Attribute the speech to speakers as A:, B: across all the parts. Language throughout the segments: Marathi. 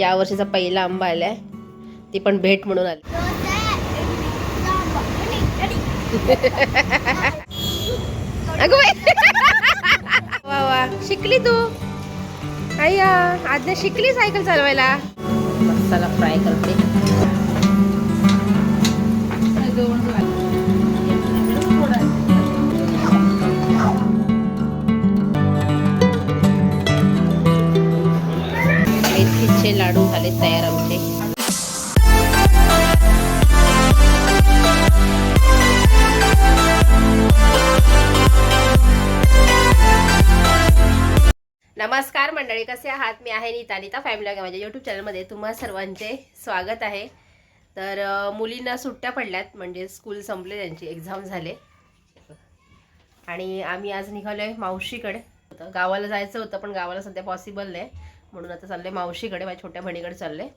A: या वर्षीचा पहिला आंबा आलाय. ती पण भेट म्हणून आली. अगं वा वा. शिकली तू. आई आज्ञा शिकली सायकल चालवायला? मसाला फ्राय करते. मेथीचे लाडू झाले तयार आमचे. नमस्कार मंडळी कसे आहात? मी आहे नीता नीता फॅमिली माझ्या यूट्यूब चॅनलमध्ये तुम्हा सर्वांचे स्वागत आहे. तर मुलींना सुट्ट्या पडल्यात म्हणजे स्कूल संपले त्यांची एक्झाम झाले. आणि आम्ही आज निघालो आहे मावशीकडे. गावाला जायचं होतं पण गावाला सध्या पॉसिबल नाही. म्हणून आता चाललं आहे मावशीकडे माझ्या छोट्या बहिणीकडे चाललं आहे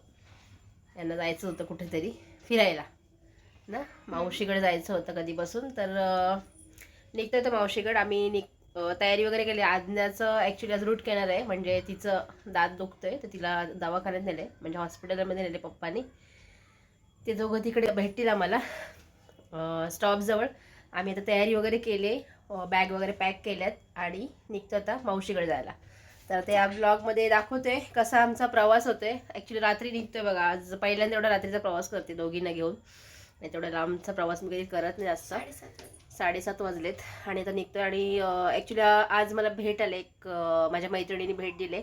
A: यांना जायचं होतं कुठेतरी फिरायला. ना? मावशीकडे जायचं होतं कधीपासून तर निघतं निघतो तर मावशीकडे. आम्ही निघ तयारी वगैरे केली. आज्ञाचं ॲक्च्युली आज रूट कॅनल आहे. म्हणजे तिचं दात दुखतं आहे तर तिला दवाखान्यात नेलं आहे म्हणजे हॉस्पिटलमध्ये नेले पप्पानी. ते दोघं तिकडे भेटतील आम्हाला स्टॉपजवळ आम्ही आता तयारी वगैरे केली बॅग वगैरे पॅक केल्यात आणि निघतो आता मावशीकडे जायला. तर ते या ब्लॉगमध्ये दाखवते कसा आमचा प्रवास होते ॲक्च्युली रात्री निघतोय बघा. आज पहिल्यांदा एवढा रात्रीचा प्रवास करते दोघींना घेऊन. नाही तेवढा लांबचा प्रवास मी कधी करत नाही जास्त. साडेसात वाजलेत आणि आता निघतोय आणि ॲक्च्युली आज मला भेट आले एक माझ्या मैत्रिणीने भेट दिले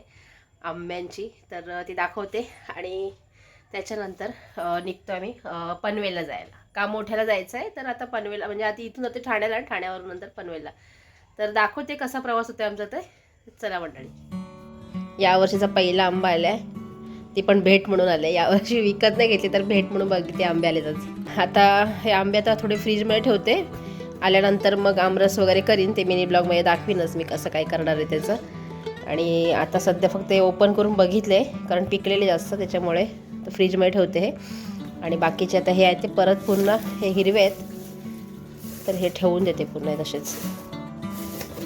A: आंब्यांची. तर ती दाखवते आणि त्याच्यानंतर निघतो आम्ही पनवेलला जायला. का मोठ्याला जायचं आहे तर आता पनवेलला म्हणजे आता इथून जाते ठाण्याला ठाण्यावरून नंतर पनवेलला. तर दाखवते कसा प्रवास होतो आमचा ते चला मंडळी. या वर्षीचा पहिला आंबा आलाय. ती पण भेट म्हणून आले यावर्षी विकत नाही घेतली तर भेट म्हणून बघते आंबे आले तर आता हे आंबे आता थोडे फ्रीजमध्ये ठेवते. आल्यानंतर मग आमरस वगैरे करीन. ते मिनी ब्लॉगमध्ये दाखवीनच मी कसं काय करणार आहे त्याचं. आणि आता सध्या फक्त हे ओपन करून बघितले कारण पिकलेले जास्त त्याच्यामुळे तर फ्रीजमध्ये ठेवते हे. आणि बाकीचे आता हे आहेत ते परत पुन्हा हे हिरवे आहेत. तर हे ठेवून देते पुन्हा तसेच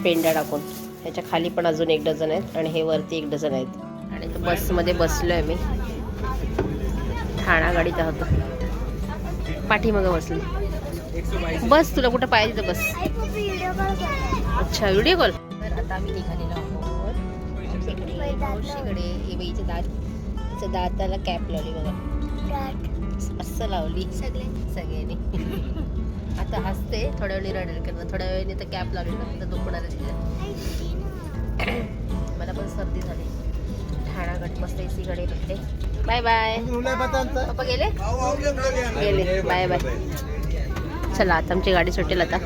A: पेंड्या टाकून. ह्याच्या खाली पण अजून एक डझन आहेत आणि हे वरती एक डझन आहेत. आणि तो बसमध्ये बसलो आहे मी. ठाणा गाडीत आहोत. पाठीमागं बसलो. बस तुला कुठं पाहिजे तर बस. अच्छा व्हिडिओ कॉल तर आता आम्ही निघालेलो आहोत. हे दात. तिच्या दाताला कॅप लावली बघा. असं लावली. सगळ्यांनी. आता हसते. थोड्या वेळी रडेल कारण थोड्या वेळाने तर कॅप लावली. ना तर दुखणार मला पण सर्दी झाली. ठाणा गट मस्त एसी कडे भेटते. Bye bye. पप्पा गेले? गेले. Bye bye. चला आता आमची गाडी सुटेल आता.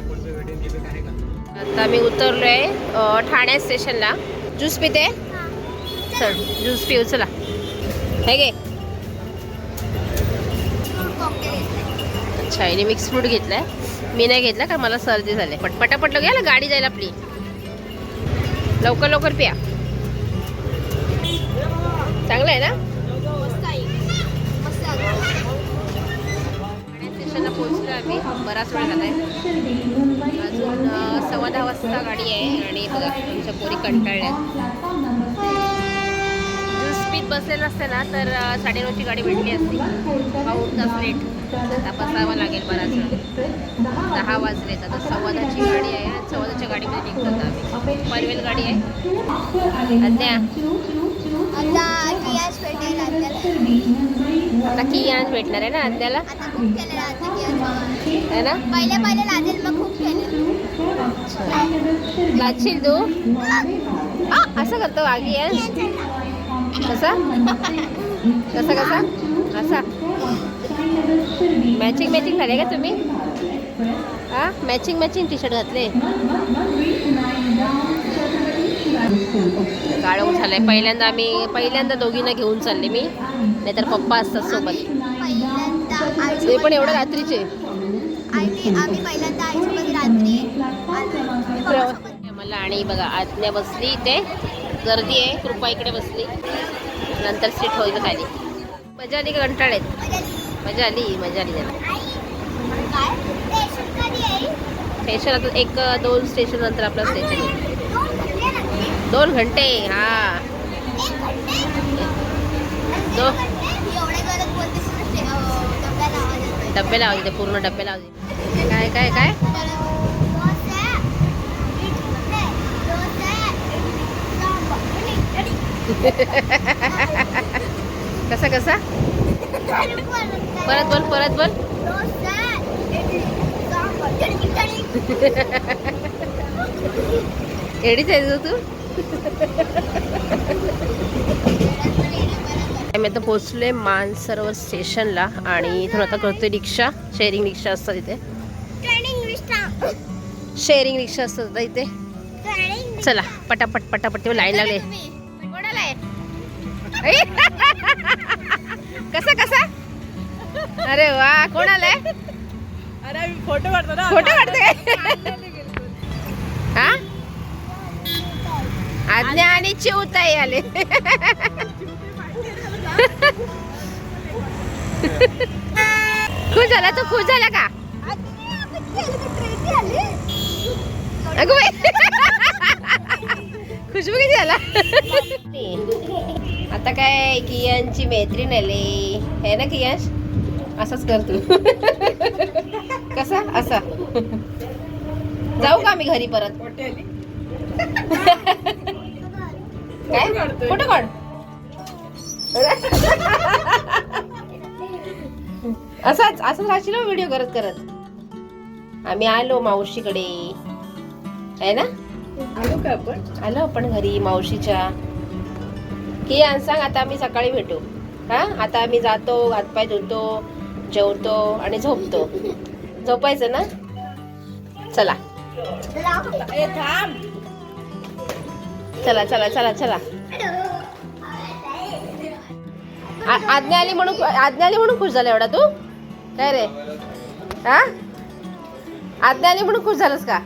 A: आता मी उतरलो आहे ठाणे स्टेशनला. ज्यूस पिते? चल ज्यूस पिऊ चला. हे गे अच्छा हिने मिक्स फ्रूट घेतलाय. मी नाही घेतला का मला सर्दी झाली. पण पटापट लगे ना गाडी जायला आपली. लवकर लवकर प्या. चांगलं आहे ना? स्टेशनला पोहोचलो आम्ही. बराच वेळ आहे अजून सव्वा दहा वाजता गाडी आहे आणि बघा तुमच्या पोरी कंटाळल्या ज्यूस बसलेलं असते ना तर साडेनऊची गाडी भेटली असती. पाऊस तास लेट आता बसावं लागेल बराच वेळ. दहा वाजले आता सव्वा दहाची गाडी आहे. गाडीमध्ये निघतो आम्ही पनवेल गाडी आहे अद्या
B: आता
A: भेटणार आहे ना अद्याला है ना?
B: पहिले पहिले लादेल मग खूप केलं
A: लाजशील तू आ, असं करतो आगी कसा कसा कसा असा मॅचिंग मॅचिंग झाले का तुम्ही? हा? मॅचिंग मॅचिंग टी शर्ट घातले. काळोख झालाय पहिल्यांदा आम्ही पहिल्यांदा दोघींना घेऊन चालले मी. नाहीतर पप्पा असतात सोबत. ते पण एवढं रात्रीचे. मला आणि बघा आज्ञा बसली इथे. गर्दी आहे. कृपा इकडे बसली. नंतर सीट होईल खाली. मजा आली का कंटाळेत
B: मजा आली.
A: मजा आली मजा आली त्याला
B: काय स्टेशन कधी आहे
A: स्टेशन आता एक दोन स्टेशन नंतर आपलं स्टेशन
B: दोन घंटे?
A: हा.
B: करत बोलते पूर्ण आवाज
A: येते काय काय काय? कसा कसा. परत बोल परत बोल. एडीच आहे तू आम्ही आता पोहोचलोय मानसरोवर स्टेशनला आणि इथून आता करतोय रिक्षा शेअरिंग रिक्षा असतात इथे शेअरिंग रिक्षा असतात इथे चला पटापट पटापट तेव्हा लाईन लागले कोणाला आहे कसा कसा अरे वा कोणाला आहे
C: फोटो काढतो ना.
A: फोटो काढते हा? आज्ञा आणि चिवताई आले. खुश झाला तू? खुश झाला का? अगं बाई. खुशबू किती झाला? आता काय कियांची मैत्रीण आली. हे ना कियांश? असंच कर तू. कसा? असा. जाऊ का आम्ही घरी परत? काय. फोटो काढ असाच असंच राहशील व्हिडिओ करत करत. आम्ही आलो मावशीकडे. आहे ना?
C: आलो का आपण?
A: आलो आपण घरी मावशीच्या. की आण सांग आता आम्ही सकाळी भेटू. हा? आता आम्ही जातो हातपाय धुतो जेवतो आणि झोपतो. झोपायचं ना? चला. चला चला चला चला. आज्ञा आली म्हणून आज्ञा आली म्हणून खुश झाला एवढा तू? काय रे? हा आज्ञा आली म्हणून खुश झालास का?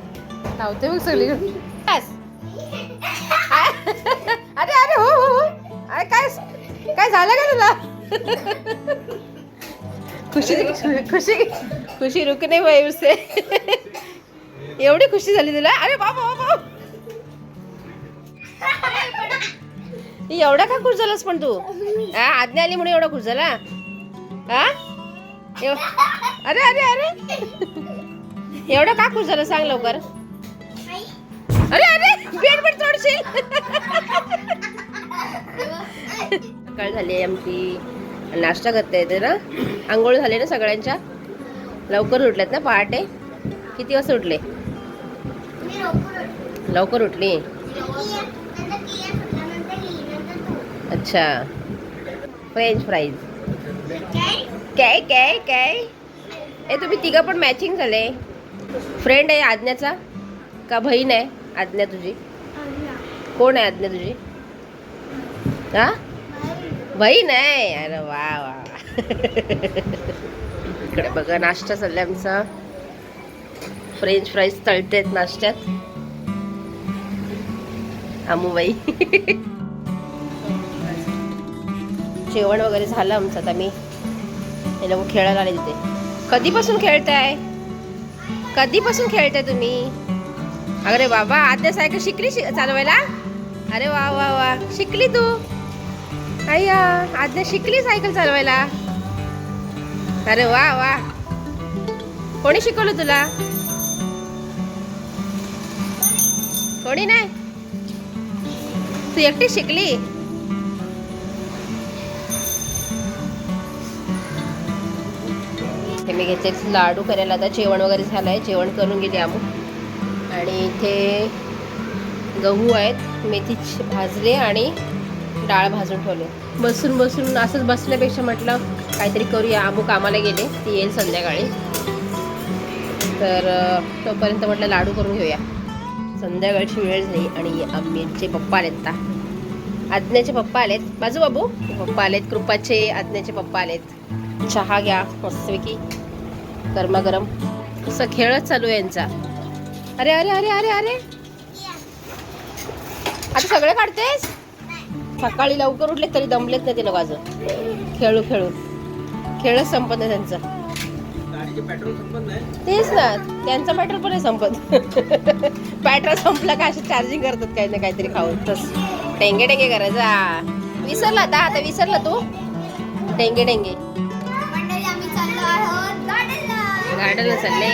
A: लावते मग सगळी. अरे अरे हो हो हो. अरे काय काय झालं का तुला? खुशी खुशी खुशी रुकणे उसे एवढी खुशी झाली तुला? अरे बाबा बाबा एवढा का खुश झालास पण तू? हा आज्ञा आली म्हणून एवढा खुश झाला? हा अरे अरे अरे. एवढा का खुश झाला सांग लवकर. अरे अरे पेट पेट तोडशील. सकाळ झाली आमची. नाश्ता करता येते ना? आंघोळ झाले ना सगळ्यांच्या? लवकर उठल्यात ना पहाटे? किती वाजता उठले? लवकर उठली. अच्छा. फ्रेंच फ्राईज काय? काय काय ए तुम्ही तिघं पण मॅचिंग झाले. फ्रेंड आहे आज्ञाचा? का बहीण आहे? आज्ञा तुझी? कोण आहे आज्ञा तुझी? हा? बहीण नाही. अरे वा वा इकडे बघा नाश्ता चाललाय आमचा. फ्रेंच फ्राईज तळतेत नाश्त्यात. अमुबाई जेवण वगैरे झालं आमचं आता मी. हे लोक खेळायला आले तिथे. कधीपासून खेळताय? कधीपासून खेळताय तुम्ही? अरे बाबा आद्या सायकल शिकली शिक चालवायला? अरे वा वा वा. शिकली तू. अय्या आद्या शिकली सायकल चालवायला? अरे वा वा. कोणी शिकवलं तुला? कोणी नाही? तू एकटी शिकली? हे मी घेते लाडू करायला. आता जेवण वगैरे झालं आहे जेवण करून गेली आमू आणि इथे गहू आहेत मेथी भाजले आणि डाळ भाजून ठेवले. बसून बसून असंच बसण्यापेक्षा म्हटलं काहीतरी करूया. आमू कामाला गेले ती येईल संध्याकाळी. तर तोपर्यंत म्हटलं लाडू करून घेऊया. संध्याकाळची वेळ झाली आणि आमचे पप्पा आलेत आता. आज्ञाचे पप्पा आलेत. बाजू बाबू पप्पा आलेत. कृपाचे आज्ञाचे पप्पा आलेत. चहा घ्या मस्तपैकी. गरमागरम असं खेळच चालू आहे यांचा. अरे अरे अरे अरे अरे. आता सगळे काढतेस? सकाळी लवकर उठले तरी दमलेत नाही ते लोक अजून खेळू खेळू. खेळच संपत नाही त्यांचं. तेच ना त्यांचा पेट्रोल पण नाही संपत. पेट्रोल संपला का असे चार्जिंग करतात काही ना काहीतरी खाऊन. तस टेंगे टेंगे करायचा. विसरला आता आता विसरला तू?
B: चाललो आहोत गार्डनला
A: चालले.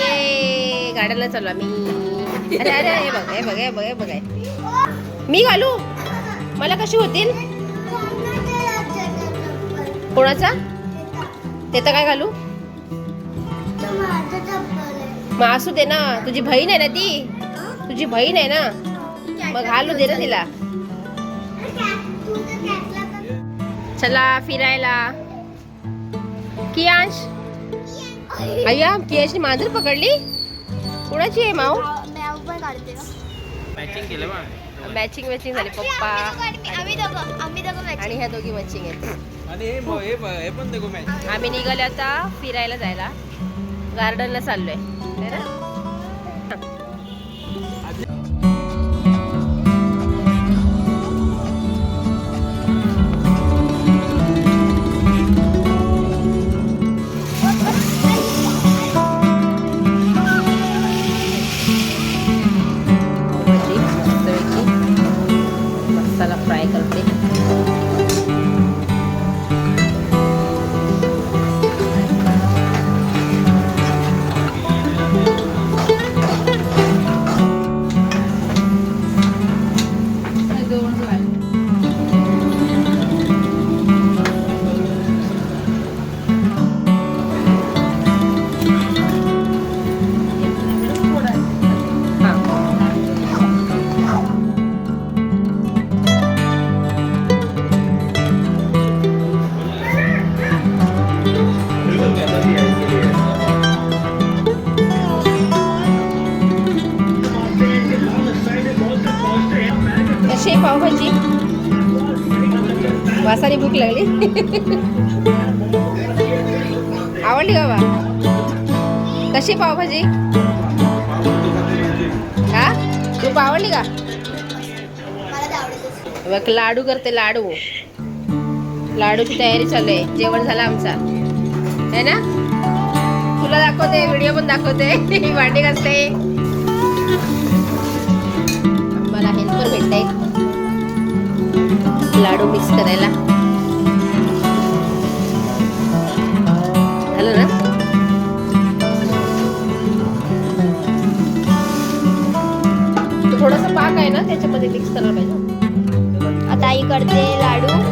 A: ये गार्डनला चाललो आम्ही. अरे अरे हे बघ हे बघ हे बघ हे बघ. मी घालू? मला कशी होतील? कोणाचा? ते तर काय घालू? मग असू दे ना तुझी बहीण आहे ना ती. तुझी बहीण आहे ना. मग घालू दे ना तिला. चला फिरायला. कियांश? अय्या कियांशने मांजर पकडली? कुणाची आहे माऊ?
C: मॅचिंग केलं बा.
A: मॅचिंग मॅचिंग झाली पप्पा
B: आम्ही दोघं आम्ही दोघं matching.
A: आणि ह्या दोघी मॅचिंग आहेत.
C: आणि हे ब- हे ब- हे पण देखो मॅच
A: आम्ही निघाले आता फिरायला जायला. गार्डनला चाललोय. है ना वासाने भूक लागली. आवडली का बा कशी पावभाजी? हा? तू आवडली का? बघ लाडू करते लाडू. लाडूची तयारी चालू आहे. जेवण झालं आमचा. है ना? तुला दाखवते व्हिडिओ पण दाखवते. भांडी घासते. लाडू मिक्स करायला. झालं ना? तो थोडासा पाक आहे ना त्याच्यामध्ये मिक्स करायला पाहिजे.
B: आता आई करते लाडू.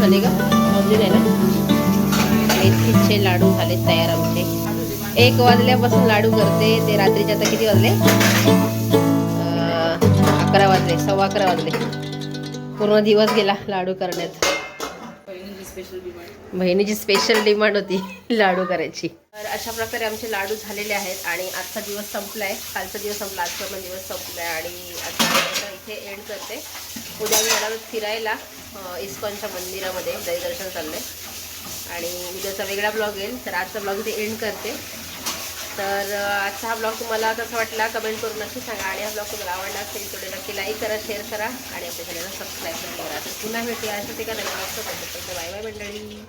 A: झाले का? अजून आहे ना मेथीचे लाडू झाले तयार आमचे. एक वाजल्यापासून लाडू करते ते रात्रीचे आता किती वाजले? अकरा वाजले सव्वा अकरा वाजले. पूर्ण दिवस गेला लाडू करण्यात. बहिणीची स्पेशल डिमांड होती लाडू करायची. तर अशा प्रकारे आमचे लाडू झालेले आहेत आणि आजचा दिवस संपलाय. कालचा दिवस संपला आजचा पण दिवस संपलाय आणि आता इथे एंड करते. उद्या मी येणार फिरायला इस्कॉनच्या मंदिरामध्ये दर्शन आहे आणि उद्याचा वेगळा ब्लॉग येईल तर आजचा ब्लॉग इथे एंड करते. तर आजचा हा ब्लॉग तुम्हाला कसा वाटला कमेंट करून नक्की सांगा. आणि हा ब्लॉग तुम्हाला आवडला असेल तर नक्की लाईक करा शेअर करा. आणि आपल्या चॅनलला सबस्क्राईब करा. तर पुन्हा भेटूया. असं ते नवीन बाय बाय मंडळी.